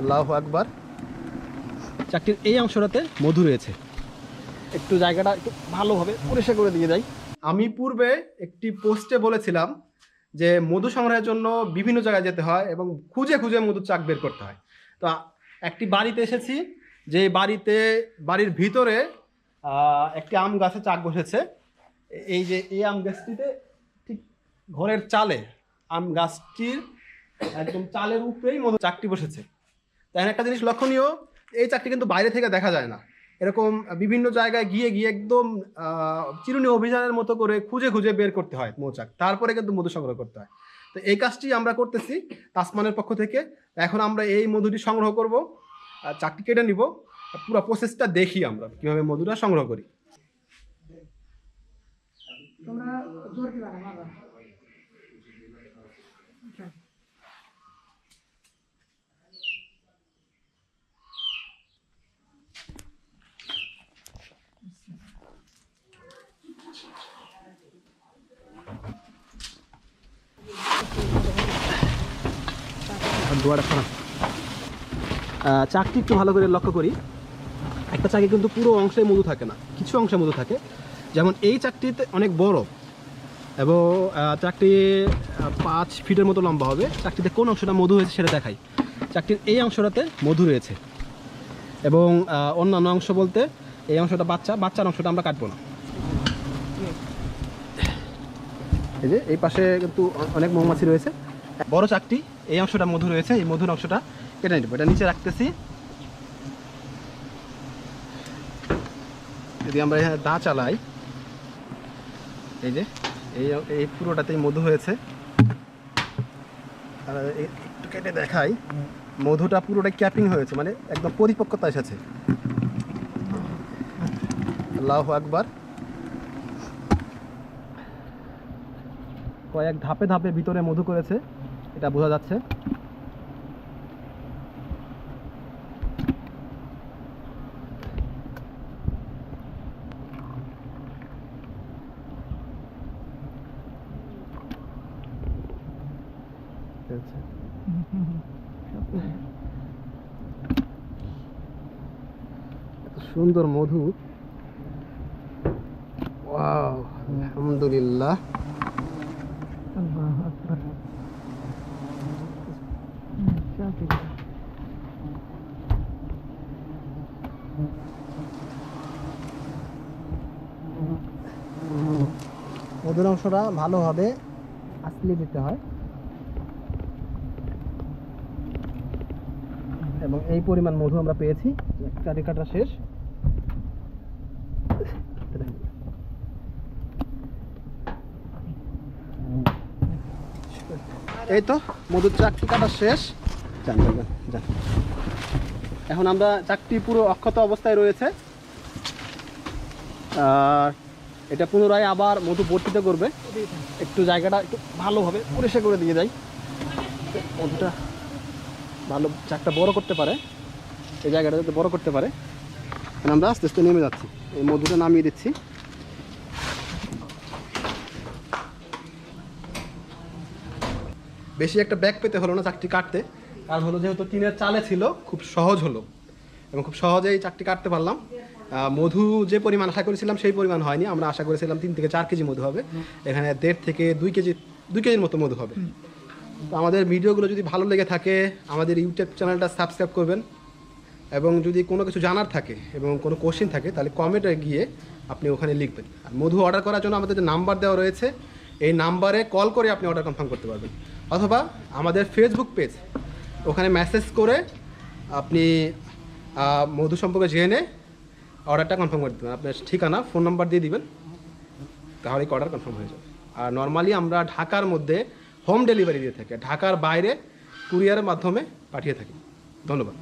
আল্লাহ আকবার। চাকরির এই অংশটাতে মধু রয়েছে। একটু জায়গাটা একটু ভালোভাবে পরিষ্কার করে দিয়ে যাই। আমি পূর্বে একটি পোস্টে বলেছিলাম যে মধু সংগ্রহের জন্য বিভিন্ন জায়গায় যেতে হয় এবং খুঁজে খুঁজে মধুর চাক বের করতে হয়। তো একটি বাড়িতে এসেছি যে বাড়িতে বাড়ির ভিতরে একটি আম গাছে চাক বসেছে। এই যে এই আম গাছটিতে ঠিক ঘরের চালে আম গাছটির একদম চালের উপরেই মধু চাকটি বসেছে। তাই একটা জিনিস লক্ষণীয়, এই চাকটি কিন্তু বাইরে থেকে দেখা যায় না। এরকম বিভিন্ন জায়গায় গিয়ে গিয়ে একদম চিরুনি অভিযানের মতো করে খুঁজে খুঁজে বের করতে হয় মৌচাক। তারপরে কিন্তু মধু সংগ্রহ করতে হয়। তো এই কাজটি আমরা করতেছি তাসমানের পক্ষ থেকে। এখন আমরা এই মধুটি সংগ্রহ করব চাকটি কেটে নিব পুরো প্রসেসটা দেখি আমরা কীভাবে মধুটা সংগ্রহ করি। তোমরা চাকটি একটু ভালো করে লক্ষ্য করি। একটা চাকে কিন্তু পুরো অংশে মধু থাকে না, কিছু অংশে মধু থাকে। যেমন এই চাকটিতে অনেক বড় এবং চাকটি পাঁচ ফিটের মতো লম্বা হবে। চাকটিতে কোন অংশটা মধু হয়েছে সেটা দেখাই। চাকটির এই অংশটাতে মধু রয়েছে। এবং অন্যান্য অংশ বলতে এই অংশটা বাচ্চা, বাচ্চার অংশটা আমরা কাটবো না। এই যে, এই পাশে কিন্তু অনেক মৌমাছি রয়েছে। বড় চাকটি, এই অংশটা মধু রয়েছে, এই মধুর অংশটা কেটে নেব। এটা নিচে রাখতেছি। যদি আমরা এখানে দা চালাই, এই যে, এই এই পুরোটাতেই মধু হয়েছে। আর একটু কেটে দেখাই, মধুটা পুরোটা ক্যাপিং হয়েছে মানে একদম পরিপক্কতা এসেছে। আল্লাহ আকবার। কয়েক ধাপে ধাপে ভিতরে মধু করেছে এটা বোঝা যাচ্ছে। সুন্দর মধু। আলহামদুলিল্লাহ। আল্লাহ আকবার চল মধুর অংশটা ভালোভাবে আসলে দিতে হয়। এবং এই পরিমাণ মধু আমরা পেয়েছি। কাটা শেষ। এই তো, মধুর চাকটি কাটা শেষ। যান যান এখন আমরা চাকটি পুরো অক্ষত অবস্থায় রয়েছে। আর এটা পুনরায় আবার মধু বর্তিত করবে। একটু জায়গাটা একটু ভালোভাবে পরিষ্কার করে দিয়ে যাই। মধুটা ভালো চাকটা বড় করতে পারে। এই জায়গাটা যাতে বড় করতে পারে। আমরা আস্তে আস্তে নেমে যাচ্ছি। এই মধুটা নামিয়ে দিচ্ছি। বেশি একটা ব্যাগ পেতে হলো না চাকটি কাটতে। কারণ হলো যেহেতু টিনের চালে ছিল, খুব সহজ হলো। এবং খুব সহজেই চাকটি কাটতে পারলাম। মধু যে পরিমাণ আশা করেছিলাম সেই পরিমাণ হয়নি। আমরা আশা করেছিলাম তিন থেকে চার কেজি মধু হবে। এখানে দেড় থেকে দুই কেজি, দুই কেজির মতো মধু হবে। তো আমাদের ভিডিওগুলো যদি ভালো লেগে থাকে, আমাদের ইউটিউব চ্যানেলটা সাবস্ক্রাইব করবেন। এবং যদি কোনো কিছু জানার থাকে এবং কোনো কোশ্চেন থাকে, তাহলে কমেন্টে গিয়ে আপনি ওখানে লিখবেন। আর মধু অর্ডার করার জন্য আমাদের যে নাম্বার দেওয়া রয়েছে, এই নাম্বারে কল করে আপনি অর্ডার কনফার্ম করতে পারবেন। অথবা আমাদের ফেসবুক পেজ ওখানে মেসেজ করে আপনি মধু সম্পর্কে জেনে অর্ডারটা কনফার্ম করে দেবেন। আপনার ঠিকানা ফোন নাম্বার দিয়ে দিবেন, তাহলে অর্ডার কনফার্ম হয়ে যাবে। আর নর্মালি আমরা ঢাকার মধ্যে হোম ডেলিভারি দিয়ে থাকি, ঢাকার বাইরে কুরিয়ারের মাধ্যমে পাঠিয়ে থাকি। ধন্যবাদ।